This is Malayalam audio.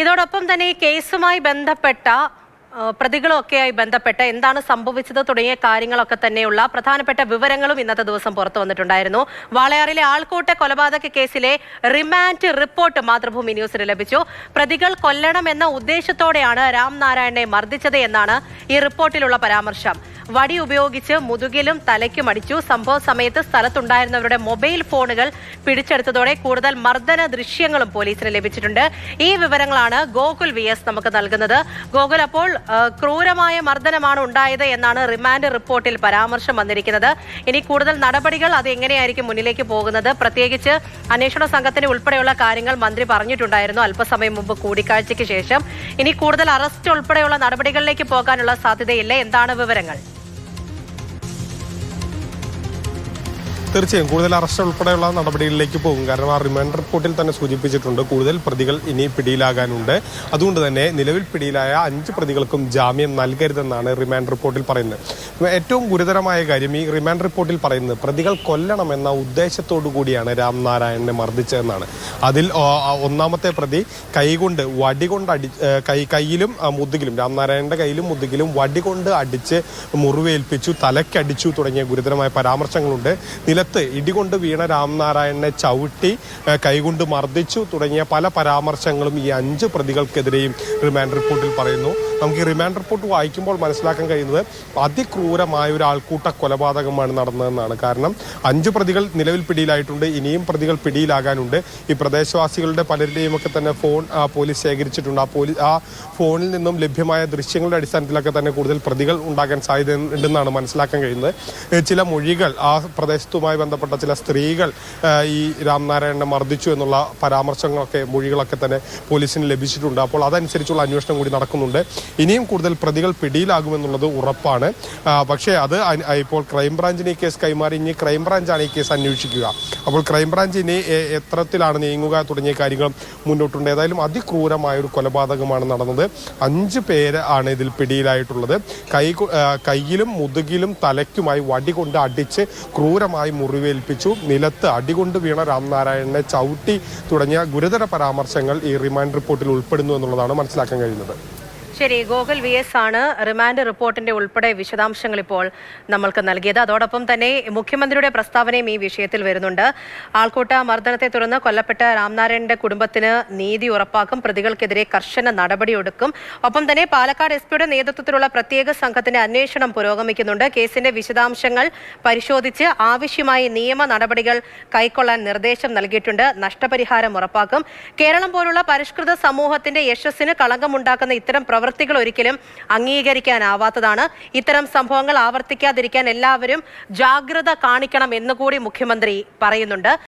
ഇതോടൊപ്പം തന്നെ ഈ കേസുമായി ബന്ധപ്പെട്ട പ്രതികളൊക്കെയായി ബന്ധപ്പെട്ട് എന്താണ് സംഭവിച്ചത് തുടങ്ങിയ കാര്യങ്ങളൊക്കെ തന്നെയുള്ള പ്രധാനപ്പെട്ട വിവരങ്ങളും ഇന്നത്തെ ദിവസം പുറത്തു വന്നിട്ടുണ്ടായിരുന്നു. വാളയാറിലെ ആൾക്കൂട്ട കൊലപാതക കേസിലെ റിമാൻഡ് റിപ്പോർട്ട് മാതൃഭൂമി ന്യൂസിന് ലഭിച്ചു. പ്രതികൾ കൊല്ലണമെന്ന ഉദ്ദേശത്തോടെയാണ് രാംനാരായണനെ മർദ്ദിച്ചത് എന്നാണ് ഈ റിപ്പോർട്ടിലുള്ള പരാമർശം. വടി ഉപയോഗിച്ച് മുതുകിലും തലയ്ക്കും അടിച്ചു. സംഭവ സമയത്ത് സ്ഥലത്തുണ്ടായിരുന്നവരുടെ മൊബൈൽ ഫോണുകൾ പിടിച്ചെടുത്തതോടെ കൂടുതൽ മർദ്ദന ദൃശ്യങ്ങളും പോലീസിന് ലഭിച്ചിട്ടുണ്ട്. ഈ വിവരങ്ങളാണ് ഗോകുൽ വി എസ് നമുക്ക് നൽകുന്നത്. ഗോകുൽ അപ്പോൾ ക്രൂരമായ മർദ്ദനമാണ് ഉണ്ടായത് എന്നാണ് റിമാൻഡ് റിപ്പോർട്ടിൽ പരാമർശം വന്നിരിക്കുന്നത്. ഇനി കൂടുതൽ നടപടികൾ അത് എങ്ങനെയായിരിക്കും മുന്നിലേക്ക് പോകുന്നത്? പ്രത്യേകിച്ച് അന്വേഷണ സംഘത്തിന് ഉൾപ്പെടെയുള്ള കാര്യങ്ങൾ മന്ത്രി പറഞ്ഞിട്ടുണ്ടായിരുന്നു അല്പസമയം മുമ്പ് കൂടിക്കാഴ്ചയ്ക്ക് ശേഷം. ഇനി കൂടുതൽ അറസ്റ്റ് ഉൾപ്പെടെയുള്ള നടപടികളിലേക്ക് പോകാനുള്ള സാധ്യതയില്ല. എന്താണ് വിവരങ്ങൾ? തീർച്ചയായും കൂടുതൽ അറസ്റ്റ് ഉൾപ്പെടെയുള്ള നടപടികളിലേക്ക് പോകും. കാരണം ആ റിമാൻഡ് റിപ്പോർട്ടിൽ തന്നെ സൂചിപ്പിച്ചിട്ടുണ്ട് കൂടുതൽ പ്രതികൾ ഇനി പിടിയിലാകാനുണ്ട്. അതുകൊണ്ട് തന്നെ നിലവിൽ പിടിയിലായ അഞ്ച് പ്രതികൾക്കും ജാമ്യം നൽകരുതെന്നാണ് റിമാൻഡ് റിപ്പോർട്ടിൽ പറയുന്നത്. ഏറ്റവും ഗുരുതരമായ കാര്യം ഈ റിമാൻഡ് റിപ്പോർട്ടിൽ പറയുന്നത് പ്രതികൾ കൊല്ലണമെന്ന ഉദ്ദേശത്തോടു കൂടിയാണ് രാംനാരായണനെ മർദ്ദിച്ചതെന്നാണ്. അതിൽ ഒന്നാമത്തെ പ്രതി കൈകൊണ്ട് വടികൊണ്ട് അടി കൈ കയ്യിലും ആ, മുതുകിലും രാംനാരായണന്റെ കയ്യിലും മുതുകിലും വടികൊണ്ട് അടിച്ച് മുറിവേൽപ്പിച്ചു തലക്കടിച്ചു തുടങ്ങിയ ഗുരുതരമായ പരാമർശങ്ങളുണ്ട്. നിലത്ത് ഇടികൊണ്ട് വീണ രാംനാരായണനെ ചവിട്ടി കൈകൊണ്ട് മർദ്ദിച്ചു തുടങ്ങിയ പല പരാമർശങ്ങളും ഈ അഞ്ച് പ്രതികൾക്കെതിരെയും റിമാൻഡ് റിപ്പോർട്ടിൽ പറയുന്നു. നമുക്ക് ഈ റിമാൻഡ് റിപ്പോർട്ട് വായിക്കുമ്പോൾ മനസ്സിലാക്കാൻ കഴിയുന്നത് അതിക്രൂരമായ ഒരു ആൾക്കൂട്ട കൊലപാതകമാണ് നടന്നതെന്നാണ്. കാരണം അഞ്ച് പ്രതികൾ നിലവിൽ പിടിയിലായിട്ടുണ്ട് ഇനിയും പ്രതികൾ പിടിയിലാകാനുണ്ട്. ഈ പ്രദേശവാസികളുടെ പലരുടെയും ഒക്കെ തന്നെ ഫോൺ പോലീസ് ശേഖരിച്ചിട്ടുണ്ട്. ആ പോലീസ് ആ ഫോണിൽ നിന്നും ലഭ്യമായ ദൃശ്യങ്ങളുടെ അടിസ്ഥാനത്തിലൊക്കെ തന്നെ കൂടുതൽ പ്രതികൾ ഉണ്ടാകാൻ സാധ്യതയുണ്ടെന്നാണ് മനസ്സിലാക്കാൻ കഴിയുന്നത്. ചില മൊഴികൾ ആ പ്രദേശത്തുമായി ബന്ധപ്പെട്ട ചില സ്ത്രീകൾ ഈ രാംനാരായണനെ മർദ്ദിച്ചു എന്നുള്ള പരാമർശങ്ങളൊക്കെ മൊഴികളൊക്കെ തന്നെ പോലീസിന് ലഭിച്ചിട്ടുണ്ട്. അപ്പോൾ അതനുസരിച്ചുള്ള അന്വേഷണം കൂടി നടക്കുന്നുണ്ട്. ഇനിയും കൂടുതൽ പ്രതികൾ പിടിയിലാകുമെന്നുള്ളത് ഉറപ്പാണ്. പക്ഷേ അത് ഇപ്പോൾ ക്രൈംബ്രാഞ്ചിന് ഈ കേസ് കൈമാറി ഇനി ക്രൈംബ്രാഞ്ചാണ് ഈ കേസ് അന്വേഷിക്കുക. അപ്പോൾ ക്രൈംബ്രാഞ്ച് ഇനി എത്രത്തിലാണ് നീങ്ങുക തുടങ്ങിയ കാര്യങ്ങൾ മുന്നോട്ടുണ്ട്. ഏതായാലും അതിക്രൂരമായ ഒരു കൊലപാതകമാണ് നടന്നത്. അഞ്ച് പേര് ആണ് ഇതിൽ പിടിയിലായിട്ടുള്ളത്. കൊ- കയ്യിലും മുതുകിലും തലയ്ക്കുമായി വടി കൊണ്ട് അടിച്ച് ക്രൂരമായി മുറിവേൽപ്പിച്ചു. നിലത്ത് അടികൊണ്ട് വീണ രാംനാരായണനെ ചവിട്ടി തുടങ്ങിയ ഗുരുതര പരാമർശങ്ങൾ ഈ റിമാൻഡ് റിപ്പോർട്ടിൽ ഉൾപ്പെടുന്നു എന്നുള്ളതാണ് മനസ്സിലാക്കാൻ കഴിയുന്നത്. ശരി ഗോകുൽ വി എസ് ആണ് റിമാൻഡ് റിപ്പോർട്ടിന്റെ ഉൾപ്പെടെ വിശദാംശങ്ങൾ ഇപ്പോൾ നമ്മൾക്ക് നൽകിയത്. അതോടൊപ്പം തന്നെ മുഖ്യമന്ത്രിയുടെ പ്രസ്താവനയും ഈ വിഷയത്തിൽ വരുന്നുണ്ട്. ആൾക്കൂട്ട മർദ്ദനത്തെ തുടർന്ന് കൊല്ലപ്പെട്ട രാംനാരായണന്റെ കുടുംബത്തിന് നീതി ഉറപ്പാക്കും പ്രതികൾക്കെതിരെ കർശന നടപടിയെടുക്കും. ഒപ്പം തന്നെ പാലക്കാട് എസ് പിയുടെ നേതൃത്വത്തിലുള്ള പ്രത്യേക സംഘത്തിന്റെ അന്വേഷണം പുരോഗമിക്കുന്നുണ്ട്. കേസിന്റെ വിശദാംശങ്ങൾ പരിശോധിച്ച് ആവശ്യമായ നിയമ നടപടികൾ കൈക്കൊള്ളാൻ നിർദ്ദേശം നൽകിയിട്ടുണ്ട്. നഷ്ടപരിഹാരം ഉറപ്പാക്കും. കേരളം പോലുള്ള പരിഷ്കൃത സമൂഹത്തിന്റെ യശസ്സിന് കളങ്കമുണ്ടാക്കുന്ന ഇത്തരം പ്രവൃത്തികൾ ഒരിക്കലും അംഗീകരിക്കാനാവാത്തതാണ്. ഇത്തരം സംഭവങ്ങൾ ആവർത്തിക്കാതിരിക്കാൻ എല്ലാവരും ജാഗ്രത കാണിക്കണം എന്നുകൂടി മുഖ്യമന്ത്രി പറയുന്നുണ്ട്.